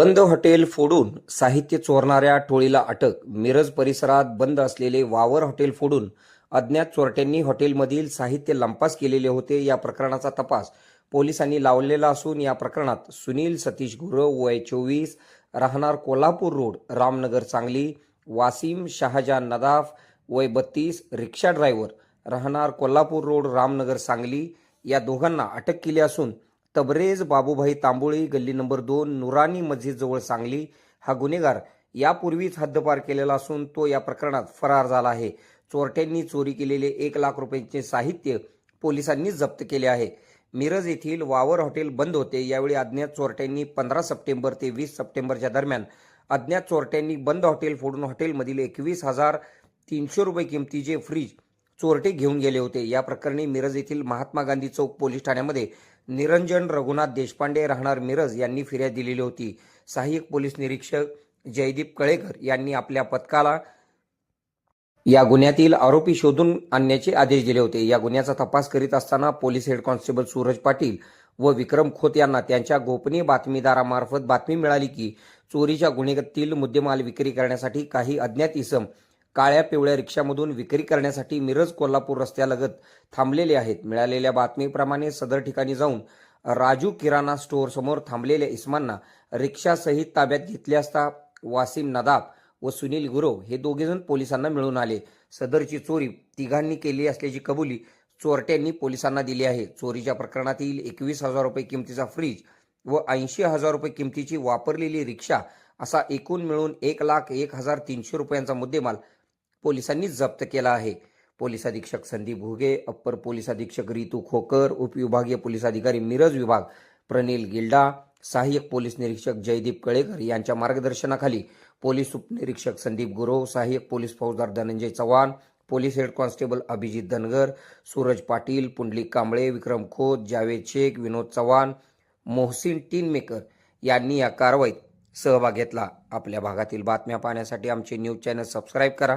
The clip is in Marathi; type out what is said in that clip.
बंद हॉटेल फोडून साहित्य चोरणाऱ्या टोळीला अटक. मिरज परिसरात बंद असलेले वावर हॉटेल फोडून अज्ञात चोरट्यांनी हॉटेलमधील साहित्य लंपास केलेले होते या प्रकरणाचा तपास पोलिसांनी लावलेला असून या प्रकरणात सुनील सतीश गुरव वय चोवीस राहणार कोल्हापूर रोड रामनगर सांगली वासिम शहाजान नदाफ वय बत्तीस रिक्षा ड्रायव्हर राहणार कोल्हापूर रोड रामनगर सांगली या दोघांना अटक केली असून तबरेज बाबूभाई तांबोळी गल्ली नंबर दोन नुरानी मस्जिदजवळ सांगली हा गुन्हेगार यापूर्वीच हद्दपार केलेला असून तो या प्रकरणात फरार झाला आहे. चोरट्यांनी चोरी केलेले एक लाख रुपयांचे साहित्य पोलिसांनी जप्त केले आहे. मिरज येथील वावर हॉटेल बंद होते. यावेळी अज्ञात चोरट्यांनी पंधरा सप्टेंबर ते वीस सप्टेंबरच्या दरम्यान अज्ञात चोरट्यांनी बंद हॉटेल फोडून हॉटेलमधील एकवीस हजार तीनशे रुपये किमतीचे फ्रीज चोरटे घेऊन गेले होते. या प्रकरणी मिरज येथील महात्मा गांधी चौक पोलीस ठाण्यामध्ये निरंजन रघुनाथ देशपांडे राहणार मिरज यांनी फिर्याद दिलेली होती. सहाय्यक पोलीस निरीक्षक जयदीप कळेकर यांनी आपल्या पथकाला या गुन्ह्यातील आरोपी शोधून आणण्याचे आदेश दिले होते. या गुन्ह्याचा तपास करीत असताना police head constable Suraj Patil व विक्रम खोत यांना त्यांच्या गोपनीय बातमीदारामार्फत बातमी मिळाली की चोरीच्या गुन्ह्यातील मुद्देमाल विक्री करण्यासाठी काही अज्ञात इसम काळ्या पिवळ्या रिक्षामधून विक्री करण्यासाठी मिरज कोल्हापूर रस्त्यालगत थांबलेले आहेत. मिळालेल्या बातमीप्रमाणे सदर ठिकाणी जाऊन राजू किराणा स्टोअर समोर थांबलेल्या इस्मांना रिक्षासहित ताब्यात घेतले असता वासिम नदाब व सुनील गुरव हे दोघेजण पोलिसांना मिळून आले. सदरची चोरी तिघांनी केली असल्याची कबुली चोरट्यांनी पोलिसांना दिली आहे. चोरीच्या प्रकरणातील एकवीस हजार रुपये किमतीचा फ्रीज व ऐंशी हजार रुपये किमतीची वापरलेली रिक्षा असा एकूण मिळून एक लाख एक हजार तीनशे रुपयांचा मुद्देमाल पोलिसांनी जप्त केला आहे. पोलीस अधीक्षक संदीप भुगे अप्पर पोलीस अधीक्षक रितू खोकर उपविभागीय पोलीस अधिकारी मिरज विभाग प्रनिल गिल्डा सहाय्यक पोलीस निरीक्षक जयदीप कळेकर यांच्या मार्गदर्शनाखाली पोलीस उपनिरीक्षक संदीप गुरव सहाय्यक पोलीस फौजदार Dhananjay Chavan police head constable Abhijit Dhangar Suraj Patil Pundalik Kamble Vikram Khot Javed Shaikh Vinod Chavan Mohsin Tinmaker यांनी या कारवाईत सहभाग घेतला. आपल्या भागातील बातम्या पाहण्यासाठी आमचे न्यूज चॅनल सबस्क्राईब करा.